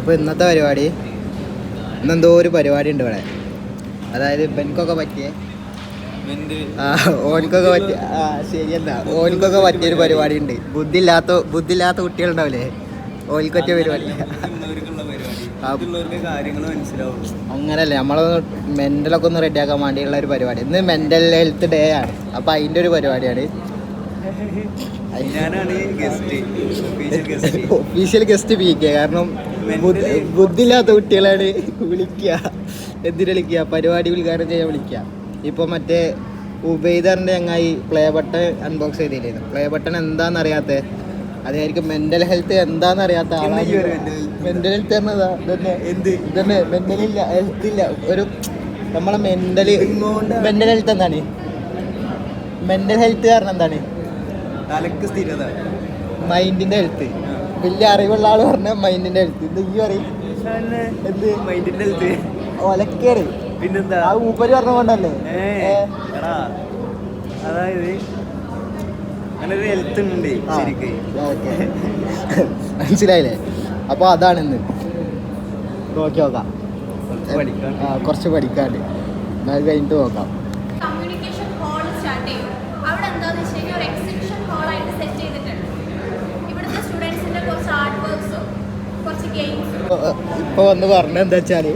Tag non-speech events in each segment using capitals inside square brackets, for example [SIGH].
അപ്പോൾ ഇന്നത്തെ പരിപാടി ഇന്നെന്തോ ഒരു പരിപാടി ഉണ്ട് ഇവിടെ. അതായത് ബെൻകൊക്കെ പറ്റിയ ആ ഓനിക്കൊക്കെ പറ്റിയ ആ ശരിയല്ല ഓനിക്കൊക്കെ പറ്റിയൊരു പരിപാടി ഉണ്ട്. ബുദ്ധിയില്ലാത്ത ബുദ്ധിയില്ലാത്ത കുട്ടികളുണ്ടാവില്ലേ? ഓനിക്ക് പറ്റിയ പരിപാടി. അങ്ങനല്ലേ നമ്മളെ മെന്റലൊക്കെ ഒന്ന് റെഡിയാക്കാൻ വേണ്ടിയുള്ള ഒരു പരിപാടി. ഇന്ന് മെന്റൽ ഹെൽത്ത് ഡേ ആണ്. അപ്പോൾ അതിന്റെ ഒരു പരിപാടിയാണ്. ഒഫീഷ്യൽ ഗസ്റ്റ് പി കെ കാരണം ബുദ്ധി- Mentally- ബുദ്ധിയില്ലാത്ത കുട്ടികളാണ് വിളിക്കുക. എന്തിനു വിളിക്കുക. പരിപാടി ഉദ്ഘാടനം ചെയ്യാൻ വിളിക്കുക. ഇപ്പൊ മറ്റേ ഉബൈദറിന്റെ ചങ്ങായി പ്ലേ ബട്ടൺ അൺബോക്സ് ചെയ്തില്ലായിരുന്നു പ്ലേ ബട്ടൺ എന്താണെന്ന് അറിയാത്ത അതായിരിക്കും മെന്റൽ ഹെൽത്ത് എന്താണെന്ന് അറിയാത്ത മെന്റൽ ഹെൽത്ത് എന്നതാ ഇതന്നെ. എന്ത്? ഇതന്നെ. മെന്റൽ ഇല്ല ഹെൽത്ത് ഇല്ല. ഒരു നമ്മളെ മെന്റൽ മെന്റൽ ഹെൽത്ത് എന്താണ്? മെന്റൽ ഹെൽത്ത് കാരണം എന്താണ്? തലക്ക് സ്ഥിരത. മൈൻഡിന്റെ ഹെൽത്ത് വലിയ അറിവുള്ള ആൾ പറഞ്ഞ മൈൻഡിന്റെ ഹെൽത്ത് ഇത് ഈ പറയും. എന്ത്? മൈൻഡിന്റെ ഹെൽത്ത് ഒലക്കേറി പിന്നെന്താ? ആ ഊപ്പര് പറഞ്ഞ കൊണ്ടല്ലേ? അതായത് അങ്ങനൊരു ഹെൽത്ത് ഉണ്ട്. മനസ്സിലായില്ലേ? അപ്പോൾ അതാണ് ഇന്ന്. നോക്കി നോക്കാം. കുറച്ച് പഠിക്കാണ്ട് അത് കഴിഞ്ഞിട്ട് നോക്കാം കമ്മ്യൂണിക്കേഷൻ ഹാൾ സ്റ്റാർട്ട് ചെയ്യും അവിടെ എന്താണെന്ന് വെച്ച് കഴിഞ്ഞാൽ ഒരു എക്സിബിഷൻ ഹാളായിട്ട് സെറ്റ് ചെയ്തിട്ടുണ്ട് ഇവിടുത്തെ സ്റ്റുഡൻസിന്റെ കുറച്ച് ആർട്ട് വർക്ക്സും ഇപ്പോൾ വന്ന് പറഞ്ഞ എന്താ വെച്ചാൽ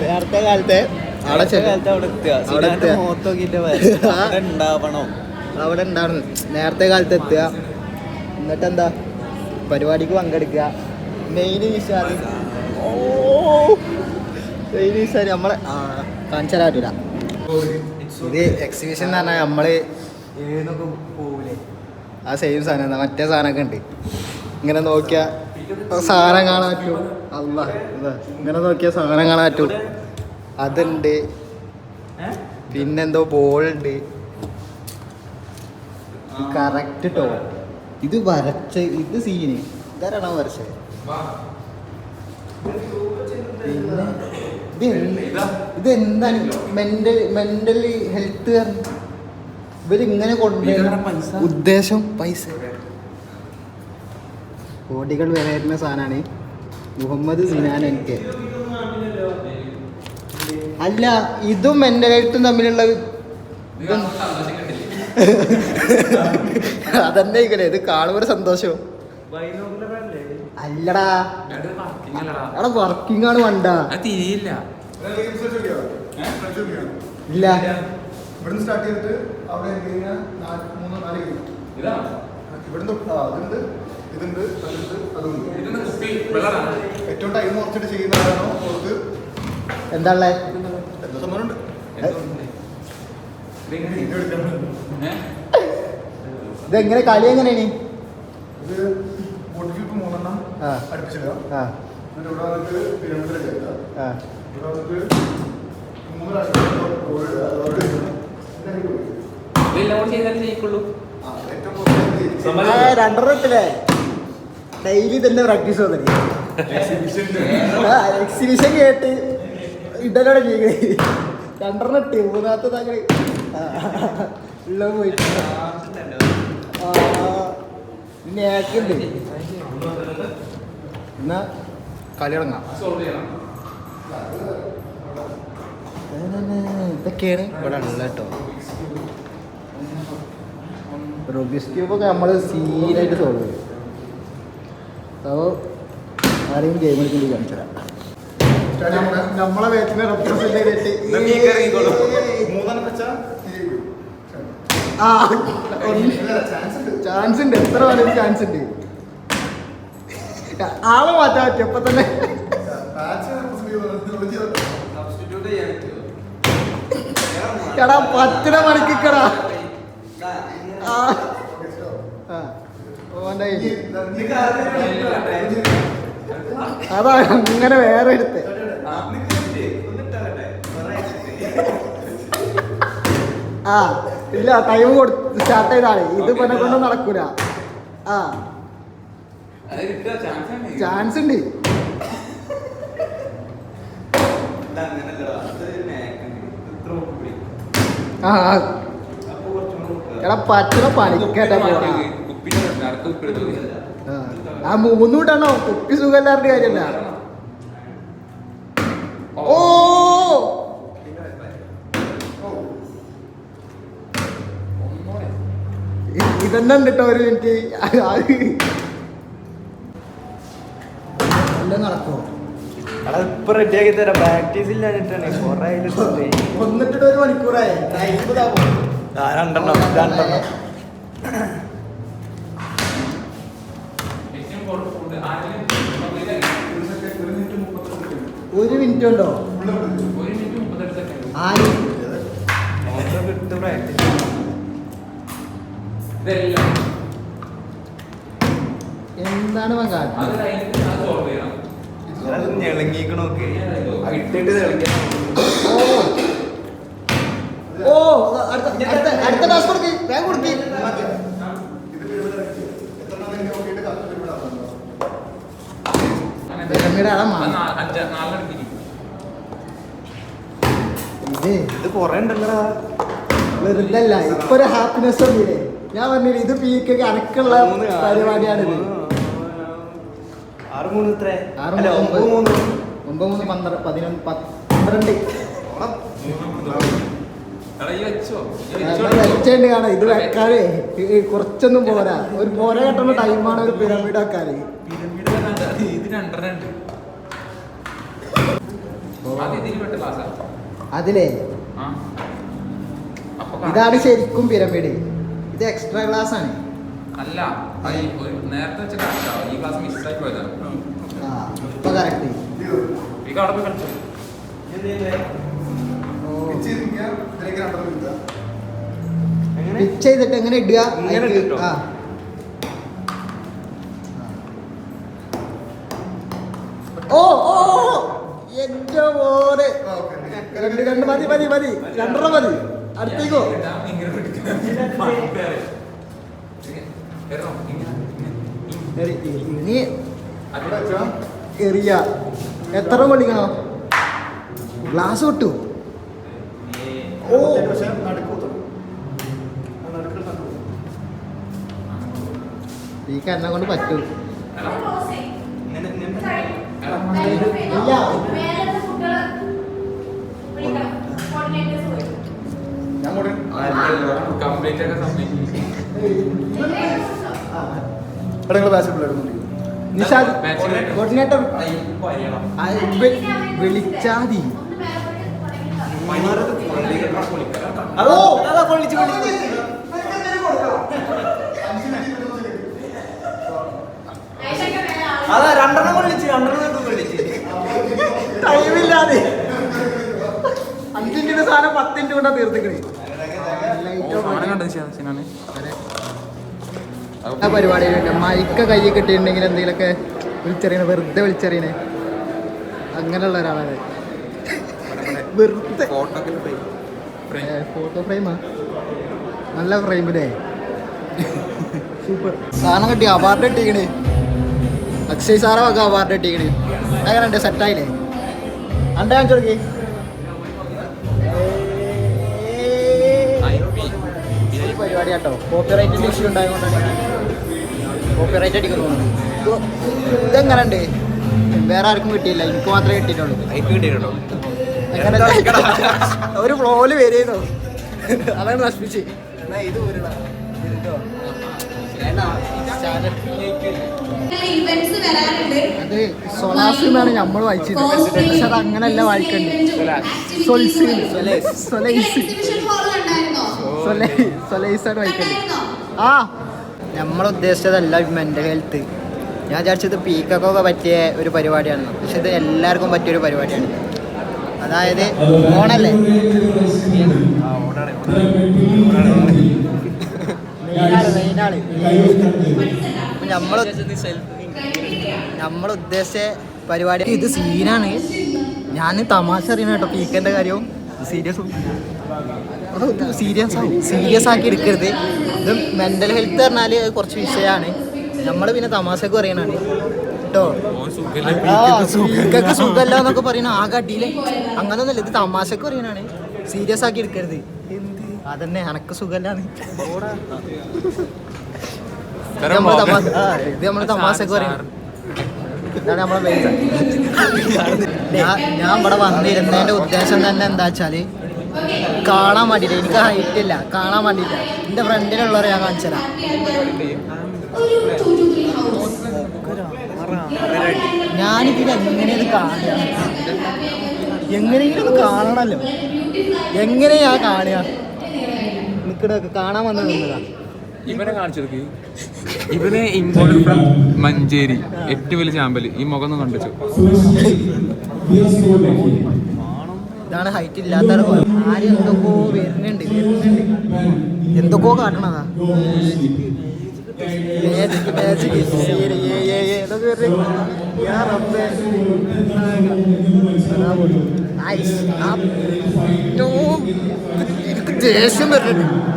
നേരത്തെ കാലത്തെ അവിടെ ഉണ്ടാവണം. നേരത്തെ കാലത്ത് എത്തുക. എന്നിട്ട് എന്താ പരിപാടിക്ക് പങ്കെടുക്കുക. മെയിൻ വിശ്വാസം ഓ മെയിൻ വിശാൽ നമ്മളെ ആ കാണിച്ചാൽ പറ്റൂല ഇത് എക്സിബിഷൻ എന്ന് പറഞ്ഞാൽ നമ്മൾ ഏതൊക്കെ പോവില്ലേ ആ സെയിം സാധനം മറ്റേ സാധനമൊക്കെ ഉണ്ട്. ഇങ്ങനെ നോക്കിയാൽ സാധനം കാണാൻ പറ്റും അല്ല ഇങ്ങനെ നോക്കിയാൽ സാധനം കാണാൻ പറ്റും അതുണ്ട് പിന്നെന്തോ ബോളുണ്ട്. കറക്റ്റ് ടോ ഇത് വരച്ച ഇത് സീന് ഇതാരാണോ വരച്ചത് ഇത് എന്താണ്? മെന്റൽ മെന്റലി ഹെൽത്ത് ഇവരിങ്ങനെ കൊണ്ടുവരുന്ന ഉദ്ദേശം പൈസ. കോടികൾ വില വരുന്ന സാധനമാണ്. മുഹമ്മദ് സിനാൻ എനിക്ക്. അല്ല ഇതും ഹെൽത്തും തമ്മിലുള്ള [LAUGHS] അതന്നെ ഇങ്ങനെ ഇത് കാണുമ്പോൾ ഒരു സന്തോഷം അല്ലടാ. അവിടെ വർക്കിംഗ് ആണ് വണ്ട തിരിയില്ല. ഇല്ല. ഇവിടുന്ന് സ്റ്റാർട്ട് ചെയ്തിട്ട് അവിടെ കഴിഞ്ഞ നാല് മൂന്ന് നാല് ഗെയിം ഇവിടുന്ന് ആ, അതുണ്ട് അതുണ്ട്. ഇതിന്റെ കുപ്പി വെള്ളമാണ് ഏറ്റവും ടൈം കുറച്ചിട്ട് ചെയ്യുന്നതാണോ? പുറത്ത് എന്താ ഉള്ളേ എന്താ സംഭവമുണ്ട് ഇതെങ്ങനെ? കളി എങ്ങനെയാണ്? ഇത് ബോട്ട് ഫ്ലിപ്പ് മൂന്നെണ്ണം ആ. അടുപ്പിച്ചിടുക. എന്നിട്ട് ഇവിടെ വന്നിട്ട് പിരമിഡിൽ ഇവിടെ വന്നിട്ട് മൂന്ന് പ്രാവശ്യം രണ്ടെണ്ണം ഇട്ടില്ലേ ഡെയിലി തന്നെ പ്രാക്ടീസ് എക്സിബിഷൻ കേട്ട് ഇടലോടെ ഇട്ട് മൂന്നാമത്തെ താങ്കൾ ഉള്ള പോയിട്ട്. പിന്നെ ഏക്കുണ്ട് എന്നാ കളി തുടങ്ങാം. ഇതൊക്കെയാണ്. ഇവിടെ ഉള്ളത് കേട്ടോ. റൂബിസ് ക്യൂബൊക്കെ നമ്മൾ സീനായിട്ട് സോൾവ് ചെയ്യും. അപ്പോൾ ആരെയും ഗെയിം കളിക്കേണ്ടി കാണിച്ചുതരാം നമ്മളെ ബാറ്റിനെ റെപ്രസെന്റ്. ചെയ്തിട്ട് ആ ചാൻസ് ഉണ്ട്. ചാൻസ് ഉണ്ട്. എത്ര വേണമെങ്കിലും ചാൻസ് ഉണ്ട്. ആളെ മാറ്റാൻ പറ്റും. ഇപ്പൊ തന്നെ. മാച്ച് represent ചെയ്യുന്നത് roll ചെയ്തോ. സബ്സ്റ്റിറ്റ്യൂട്ട് ചെയ്യാൻ പറ്റുമോ എടാ പത്തിന മണിക്കടാ ആ Okay, stop. ആ. അതാ ഇങ്ങനെ വേറെ എടുത്ത്. ആ ഇല്ല ടൈം കൊടുത്ത് സ്റ്റാർട്ട് ചെയ്താണ്. ഇത് പിന്നെ കൊണ്ട് നടക്കൂല. ആ. ചാൻസ് ഉണ്ട്. ആ. എടാ പറ്റുന്ന പണിക്കട്ടെ കുപ്പിന്റെ അടുത്ത് ഉപ്പ് എടുത്തു ആ. മൂന്നൂട്ടാണോ കുപ്പി സുഖല്ലാരുടെ കാര്യമല്ല. ഓ! ഇതന്നെ കേട്ടോ ഒരു മിനിറ്റ്? നടക്കോ? നടക്കുമോ എടാ ഇപ്പൊ റെഡിയാക്കി തരാം. പ്രാക്ടീസ് ഇല്ലാഞ്ഞിട്ടാണ് കൊറേ ഒന്നിട്ടിട്ട് ഒരു മണിക്കൂറായി. രണ്ടെണ്ണം രണ്ടെണ്ണം ഏറ്റവും കൂടുതൽ ഫുഡ് ആദ്യം ഒരു മിനിറ്റ് മുപ്പത്തെട്ട് സെക്കൻഡ് ഒരു മിനിറ്റ് ഉണ്ടോ ഒരു മിനിറ്റ് മുപ്പത്തെട്ട് സെക്കൻഡ് ആര് കിട്ടും പ്രാക്ടീസ് ഇതെല്ലാം എന്താണ് മകാൻ അത് കഴിഞ്ഞിട്ട് അത് സോൾവ് ചെയ്യണം ഞെളങ്ങിക്കണോക്കെ ഇട്ടിട്ട് തെളിക്കണം ഓ അടുത്ത അടുത്ത അടുത്ത ടാസ്ക് കൊടുക്ക്. വേഗം കൊടുക്ക്. പിരമിഡ് എത്ര ഇത് ഇത് കൊറേ ഉണ്ടല്ലോ ഇപ്പൊ ഒരു ഹാപ്പിനെസ് ഒന്നില്ലേ ഞാൻ പറഞ്ഞില്ല ഇത് പീക്കൊക്കെ അനക്കുള്ള പരിപാടിയാണിത് ആറ് മൂന്ന് എത്ര ആറ് അല്ല മൂന്ന് ഒമ്പത് മൂന്ന്. ഒമ്പത് മൂന്ന് പന്ത്രണ്ട് പതിനൊന്ന് പന്ത്രണ്ട്. എടാ ഈ വെച്ചോ. ഈ വെച്ചുണ്ട് കാണാം. ഇത് ഈ കുറച്ചൊന്നും പോരാ. ഒരു പോര കെട്ടുന്ന ടൈമാണ് ഒരു പിരമിഡ് വെക്കാറ് പിരമിഡ് ഇത് ഉണ്ട്. അതിലേ. ഇതാണ് ശരിക്കും പിരമിഡ്. ഇത് എക്സ്ട്രാ ക്ലാസ് ആണ്. അല്ല നേരത്തെ വെച്ച ഈ ക്ലാസ് മിസ്സായി പോയതാണ് ഇപ്പൊ കറക്റ്റ് പിച്ച് ചെയ്തിട്ട് എങ്ങനെ ഇടുക? ആ. ഓ ഓ എന്റെ രണ്ട് രണ്ട് മതി മതി മതി. രണ്ടര മതി. അടുത്തേക്കോ. ഇനി എറിയ. എത്ര പൊളിക്കണോ ഗ്ലാസ് കിട്ടു ഓ. ഈ കണ്ണ കൊണ്ട് പറ്റൂ ഇല്ല. നിങ്ങൾ ബാസ്കറ്റ് പിള്ളേർ നിഷാദ് കോർഡിനേറ്റർ വിളിച്ചാതി. അതോ മേലെ ആൾ. അതാ രണ്ടെണ്ണം പൊള്ളിച്ച് രണ്ടെണ്ണം ടൈമില്ലാതെ കൊണ്ടാ തീർത്തിക്കണേ? ആ പരിപാടിയിലുണ്ട് മൈക്ക കയ്യിൽ കിട്ടിയിട്ടുണ്ടെങ്കിൽ എന്തെങ്കിലുമൊക്കെ വിളിച്ചറിയണേ. വെറുതെ വിളിച്ചറിയണേ. അങ്ങനെയുള്ള ഒരാളാണ്. വെറുതെ. ഫോട്ടോ ഫ്രെയിമാ? നല്ല ഫ്രെയിമിലേ സൂപ്പർ. സാധനം കിട്ടി. അവാർഡ് കിട്ടിക്കണ് അക്ഷയ് സാറൊക്കെ അവാർഡ് കിട്ടിക്കണ് അങ്ങനെ സെറ്റായില്ലേ അണ്ട ചോദിക്കേ പരിപാടി കേട്ടോ കോപ്പിറൈറ്റിന്റെ ഇഷ്യൂ ഉണ്ടായതുകൊണ്ടാണ് കോപ്പിറൈറ്റ് അടിക്കുന്നു ഇതെങ്ങനെ ഉണ്ട് വേറെ ആർക്കും കിട്ടിയില്ല. എനിക്ക് മാത്രമേ കിട്ടിയിട്ടുള്ളൂ. എനിക്ക് കിട്ടിയിട്ടുള്ളൂ. ഒരു ഫ്ലോയിൽ വരുന്നു അതാണ് നശിപ്പിച്ച്. എന്നാ ഇത് അത് സൊലാസിന്നാണ് നമ്മൾ വായിച്ചത്. പക്ഷെ അത് അങ്ങനെയല്ല വായിക്കണ്ടേ സൊൽസ് സൊലൈസ് സൊലൈസാണ് കണ്ടായിരുന്നോ ആ. നമ്മൾ ഉദ്ദേശിച്ചതല്ല മെന്റൽ ഹെൽത്ത് ഞാൻ വിചാരിച്ചത് പീക്കൊക്കെ പറ്റിയ ഒരു പരിപാടിയാണ്. പക്ഷെ ഇത് എല്ലാവർക്കും പറ്റിയ ഒരു പരിപാടിയാണ്. അതായത് ഓണല്ലേ? നമ്മൾ നമ്മൾ ഉദ്ദേശിച്ച പരിപാടി ഇത് സീനാണ്. ഞാൻ തമാശ അറിയണ കേട്ടോ പീക്കന്റെ കാര്യവും. സീരിയസ് അത് സീരിയസ് ആവും? സീരിയസ് ആക്കി എടുക്കരുത്. ഇത് മെന്റൽ ഹെൽത്ത് പറഞ്ഞാൽ അത് കുറച്ച് വിഷയമാണ് നമ്മൾ പിന്നെ തമാശക്ക് പറയണാണ് കേട്ടോ? സുഖമല്ല എന്നൊക്കെ പറയണ കട്ടിയിലെ അങ്ങനെ ഒന്നല്ല ഇത് തമാശക്ക് പറയണാണ് സീരിയസ് ആക്കി എടുക്കരുത്. അതന്നെ എനക്ക് സുഖമല്ലാണ് തമാശ ആ, ഇത് നമ്മൾ തമാശക്ക് പറയണം ഇതാണ് നമ്മളെ മെയിൻ ഞാൻ ഇവിടെ വന്നിരുന്നതിന്റെ ഉദ്ദേശം തന്നെ എന്താ വെച്ചാൽ കാണാൻ വേണ്ടിട്ട് എനിക്ക് ഹൈറ്റ് ഇല്ല. കാണാൻ വേണ്ടിട്ട്. എന്റെ ഫ്രണ്ടിലുള്ളവരെ ഞാൻ കാണിച്ചു തരാം ഞാനിതിൽ എങ്ങനെയത് കാണുക? എങ്ങനെയെങ്കിലും കാണണല്ലോ. എങ്ങനെയാ കാണുക? നിക്കടൊക്കെ കാണാൻ വന്നതാണ് ഇവനെ കാണിച്ചെടുക്ക്. ഇവന് ഇമ്പോർട്ടൻ ഫ്രം മഞ്ചേരി. ഏറ്റവും വലിയ ചാമ്പൽ ഈ മുഖം ഒന്ന് കണ്ടുവച്ചു ഇതാണ് ഹൈറ്റ് ഇല്ലാത്ത ആരും എന്തൊക്കെയോ വരുന്നുണ്ട് വരുന്നുണ്ട്. എന്തൊക്കെയോ ദേഷ്യം വരുന്നുണ്ട്.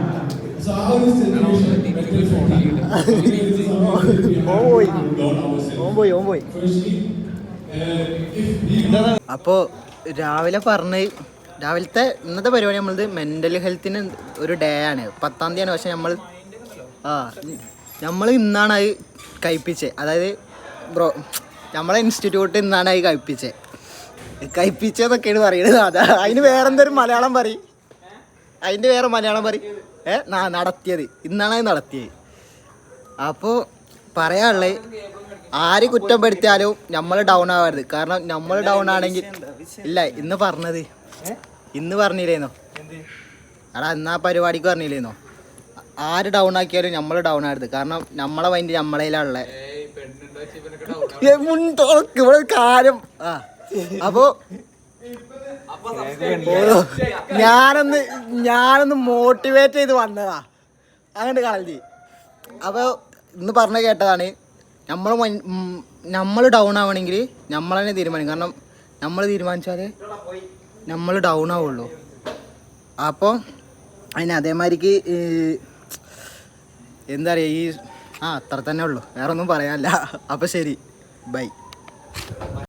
അപ്പോ രാവിലെ പറഞ്ഞ് രാവിലത്തെ ഇന്നത്തെ പരിപാടി നമ്മളത് മെന്റൽ ഹെൽത്തിന് ഒരു ഡേ ആണ്. പത്താം തീയതിയാണ്. പക്ഷെ നമ്മൾ ആ നമ്മൾ ഇന്നാണ് അത് കഴിപ്പിച്ചത് അതായത് ബ്രോ നമ്മളെ ഇൻസ്റ്റിറ്റ്യൂട്ട് ഇന്നാണ് അത് കഴിപ്പിച്ചത് കഴിപ്പിച്ചതെന്നൊക്കെയാണ് പറയുന്നത്. അതാ അതിന് വേറെന്തൊരു മലയാളം പറയും? അതിന്റെ വേറെ മലയാളം പറയും? നടത്തിയത്. ഇന്നാണ് അത് നടത്തിയത്. അപ്പോൾ പറയാനുള്ളത് ആര് കുറ്റം കുറ്റപ്പെടുത്തിയാലും നമ്മൾ ഡൗൺ ആവരുത്. കാരണം നമ്മൾ ഡൗൺ ആണെങ്കിൽ ഇല്ല ഇന്ന് പറഞ്ഞത്. ഇന്ന് പറഞ്ഞില്ലേന്നോ? എടാ എന്നാ പരിപാടിക്ക് പറഞ്ഞില്ലേന്നോ? ആര് ഡൗൺ ആക്കിയാലും നമ്മൾ ഡൗൺ ആവരുത്. കാരണം നമ്മളെ മൈൻഡ് നമ്മളതിലുള്ള ഇവിടെ കാര്യം. ആ. അപ്പോ ഓ, ഞാനൊന്ന് ഞാനൊന്ന് മോട്ടിവേറ്റ് ചെയ്ത് വന്നതാ. അങ്ങനെ കളഞ്ഞി. അപ്പോൾ ഇന്ന് പറഞ്ഞ കേട്ടതാണ് നമ്മൾ നമ്മൾ ഡൗൺ ആവണമെങ്കിൽ നമ്മൾ തന്നെ തീരുമാനിക്കും. കാരണം നമ്മൾ തീരുമാനിച്ചാലേ നമ്മൾ ഡൗൺ ആവുള്ളൂ. അപ്പോൾ അതിന് അതേമാതിരിക്ക് എന്താ പറയുക ഈ ആ അത്ര തന്നെ ഉള്ളൂ. വേറെ ഒന്നും പറയാനില്ല. അപ്പോൾ ശരി. ബൈ